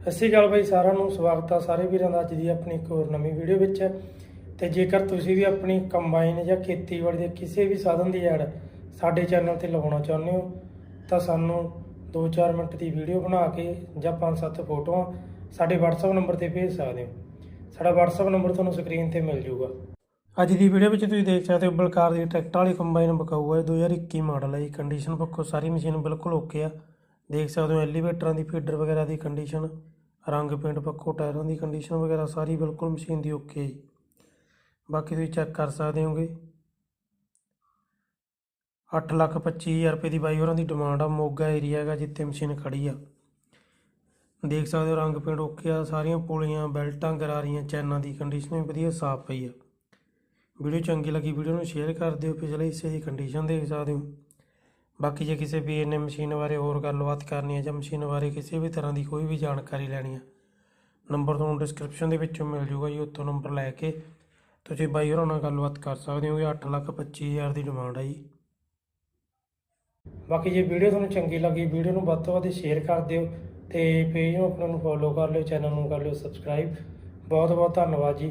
ਸਤਿ ਸ਼੍ਰੀ ਅਕਾਲ ਬਾਈ, ਸਾਰਿਆਂ ਨੂੰ ਸਵਾਗਤ ਆ ਸਾਰੇ ਵੀਰਾਂ ਦਾ ਅੱਜ ਦੀ ਆਪਣੀ ਇੱਕ ਹੋਰ ਨਵੀਂ ਵੀਡੀਓ ਵਿੱਚ। ਤੇ ਜੇਕਰ ਤੁਸੀਂ ਵੀ ਆਪਣੀ ਕੰਬਾਈਨ ਜਾਂ ਖੇਤੀਬਾੜੀ ਦੇ ਕਿਸੇ ਵੀ ਸਾਧਨ ਦੀ ਐਡ ਸਾਡੇ ਚੈਨਲ ਤੇ ਲਗਾਉਣਾ ਚਾਹੁੰਦੇ ਹੋ, ਤਾਂ ਸਾਨੂੰ 2-4 ਮਿੰਟ ਦੀ ਵੀਡੀਓ ਬਣਾ ਕੇ ਜਾਂ 5-7 ਫੋਟੋਆਂ ਸਾਡੇ WhatsApp ਨੰਬਰ ਤੇ ਭੇਜ ਸਕਦੇ ਹੋ। ਸਾਡਾ WhatsApp ਨੰਬਰ ਤੁਹਾਨੂੰ ਸਕਰੀਨ ਤੇ ਮਿਲ ਜਾਊਗਾ। ਅੱਜ ਦੀ ਵੀਡੀਓ ਵਿੱਚ ਤੁਸੀਂ ਦੇਖ ਸਕਦੇ ਹੋ, ਬਲਕਾਰ ਦੀ ਟਰੈਕਟਰ ਵਾਲੀ ਕੰਬਾਈਨ ਬਕਾਊ ਹੈ। 2021 ਮਾਡਲ ਹੈ ਜੀ। ਕੰਡੀਸ਼ਨ ਪੱਖੋਂ ਸਾਰੀ ਮਸ਼ੀਨ ਬਿਲਕੁਲ ਓਕੇ ਆ। ਦੇਖ ਸਕਦੇ ਹੋ ਐਲੀਵੇਟਰਾਂ ਦੀ ਫੀਡਰ ਵਗੈਰਾ ਦੀ ਕੰਡੀਸ਼ਨ ਰੰਗ ਪੇਂਟ ਪੱਕੋ ਟਾਇਰਾਂ ਦੀ ਕੰਡੀਸ਼ਨ ਵਗੈਰਾ ਸਾਰੀ ਬਿਲਕੁਲ ਮਸ਼ੀਨ ਦੀ ਓਕੇ ਜੀ। ਬਾਕੀ ਤੁਸੀਂ ਚੈੱਕ ਕਰ ਸਕਦੇ ਹੋਗੇ। 8 ਲੱਖ 25 ਹਜ਼ਾਰ ਰੁਪਏ ਦੀ ਬਾਈ ਹੋਰਾਂ ਦੀ ਡਿਮਾਂਡ ਆ, ਮੋਗਾ ਏਰੀਆ ਹੈਗਾ ਜਿੱਥੇ ਮਸ਼ੀਨ ਖੜੀ ਆ। ਦੇਖ ਸਕਦੇ ਹੋ ਰੰਗ ਪੇਂਟ ਓਕੇ ਆ, ਸਾਰੀਆਂ ਪੁਲੀਆਂ, ਬੈਲਟਾਂ, ਗਰਾਰੀਆਂ, ਚੈਨਾਂ ਦੀ ਕੰਡੀਸ਼ਨ ਵੀ ਵਧੀਆ ਸਾਫ਼ ਪਈ ਆ। ਵੀਡੀਓ ਚੰਗੀ ਲੱਗੀ, ਵੀਡੀਓ ਨੂੰ ਸ਼ੇਅਰ ਕਰ ਦਿਓ, ਪਿਛਲੇ ਹਿੱਸੇ ਦੀ ਕੰਡੀਸ਼ਨ ਦੇਖ ਸਕਦੇ ਹੋ। ਬਾਕੀ ਜੇ ਕਿਸੇ ਵੀਰ ਨੇ ਮਸ਼ੀਨ ਬਾਰੇ ਹੋਰ ਗੱਲਬਾਤ ਕਰਨੀ ਹੈ ਜਾਂ ਮਸ਼ੀਨ ਬਾਰੇ ਕਿਸੇ ਵੀ ਤਰ੍ਹਾਂ ਦੀ ਕੋਈ ਵੀ ਜਾਣਕਾਰੀ ਲੈਣੀ ਹੈ, ਨੰਬਰ ਤੁਹਾਨੂੰ ਡਿਸਕ੍ਰਿਪਸ਼ਨ ਦੇ ਵਿੱਚੋਂ ਮਿਲ ਜੂਗਾ ਜੀ, ਉੱਥੋਂ ਨੰਬਰ ਲੈ ਕੇ ਤੁਸੀਂ ਬਾਈ ਹੋਰਾਂ ਨਾਲ ਗੱਲਬਾਤ ਕਰ ਸਕਦੇ ਹੋ 8 ਲੱਖ 25 ਹਜ਼ਾਰ ਦੀ ਡਿਮਾਂਡ ਹੈ ਜੀ। ਬਾਕੀ ਜੇ ਵੀਡੀਓ ਤੁਹਾਨੂੰ ਚੰਗੀ ਲੱਗੀ, ਵੀਡੀਓ ਨੂੰ ਵੱਧ ਤੋਂ ਵੱਧ ਸ਼ੇਅਰ ਕਰ ਦਿਓ ਤੇ ਪੇਜ ਨੂੰ ਆਪਣਾ ਨੂੰ ਫੋਲੋ ਕਰ ਲਿਓ ਚੈਨਲ ਨੂੰ ਕਰ ਲਿਓ ਸਬਸਕ੍ਰਾਈਬ ਬਹੁਤ ਬਹੁਤ ਧੰਨਵਾਦ ਜੀ।